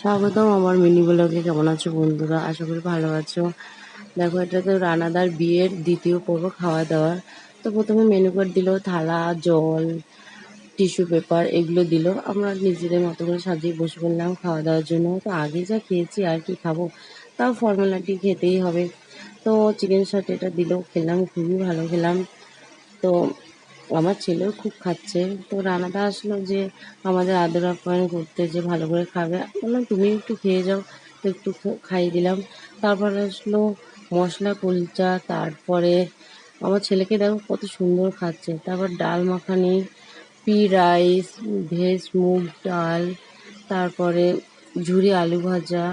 স্বাগতম আমার মিনি ব্লগে। কেমন আছো বন্ধুরা? আশা করি ভালো আছো। দেখো, এটা তো রানাদার বিয়ের দ্বিতীয় পর্ব খাওয়া দাওয়ার তো প্রথমে মেনু কার্ড দিল, থালা, জল টিস্যু পেপার এগুলো দিল। আমরা নিজেদের মতো করে সাজিয়ে বসে পড়লাম খাওয়া দাওয়ার জন্য। তো আগে যা খেয়েছি, আর কি খাব? তাও ফর্মালিটি খেতেই হবে। তো চিকেন সাথে এটা দিল, খেলাম, খুবই ভালো খেলাম। তো আমার ছেলেও খুব খাচ্ছে। তো রানাদা আসলো যে, আমাদের আদর আপ্যায়ন করতে যে ভালো করে খাবে। বললাম তুমি একটু খেয়ে যাও। একটু খাইয়ে দিলাম। তারপর আসলো মশলা কুলচা তারপরে আমার ছেলেকে দেখো কত সুন্দর খাচ্ছে। তারপর ডাল মাখানি, পি রাইস, ভেজ, মুগ ডাল, তারপরে ঝুরি আলু ভাজা,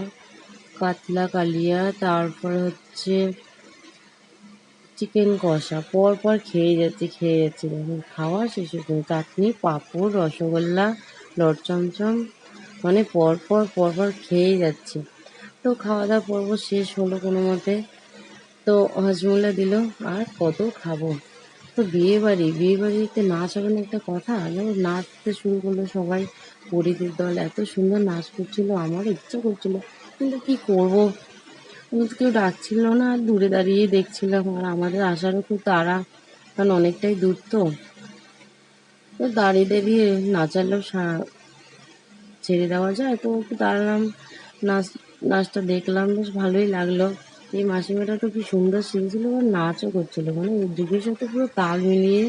কাতলা কালিয়া, তারপরে হচ্ছে চিকেন কষা পর পর খেয়ে যাচ্ছি খেয়ে যাচ্ছি। দেখুন খাওয়া শেষ হচ্ছে চাটনি, পাঁপড়, রসগোল্লা, লট চমচম মানে পর পর পর পর খেয়েই যাচ্ছে। তো খাওয়া দাওয়া পর্ব শেষ হলো কোনো মতে। তো হজমোল্লা দিল, আর কত খাব? তো বিয়ে বাড়ি বিয়ে বাড়িতে নাচ হবে না একটা কথা? যেমন নাচতে শুরু করল সবাই। পরিদের দল এত সুন্দর নাচ করছিল আমার ইচ্ছা করছিল। কিন্তু কি করব? কিন্তু কেউ ডাকছিল না আর দূরে দাঁড়িয়ে দেখছিলাম, আর আমাদের আসারও খুব তাড়া, কারণ অনেকটাই দূর তো। তো দাঁড়িয়ে দাঁড়িয়ে নাচালেও ছেড়ে দেওয়া যায়। তো একটু দাঁড়ালাম, নাচ, নাচটা দেখলাম, বেশ ভালোই লাগল। এই মাসিমাটা তো কি সুন্দর শিখছিল আর নাচও করছিল মানে ওই যুগের সাথে পুরো তাল মিলিয়ে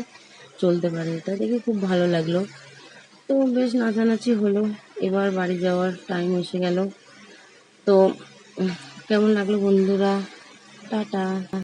চলতে পারে, এটা দেখে খুব ভালো লাগল। তো বেশ নাচানাচি হলো, এবার বাড়ি যাওয়ার টাইম এসে গেল। তো কেমন লাগল বন্ধুরা? টাটা।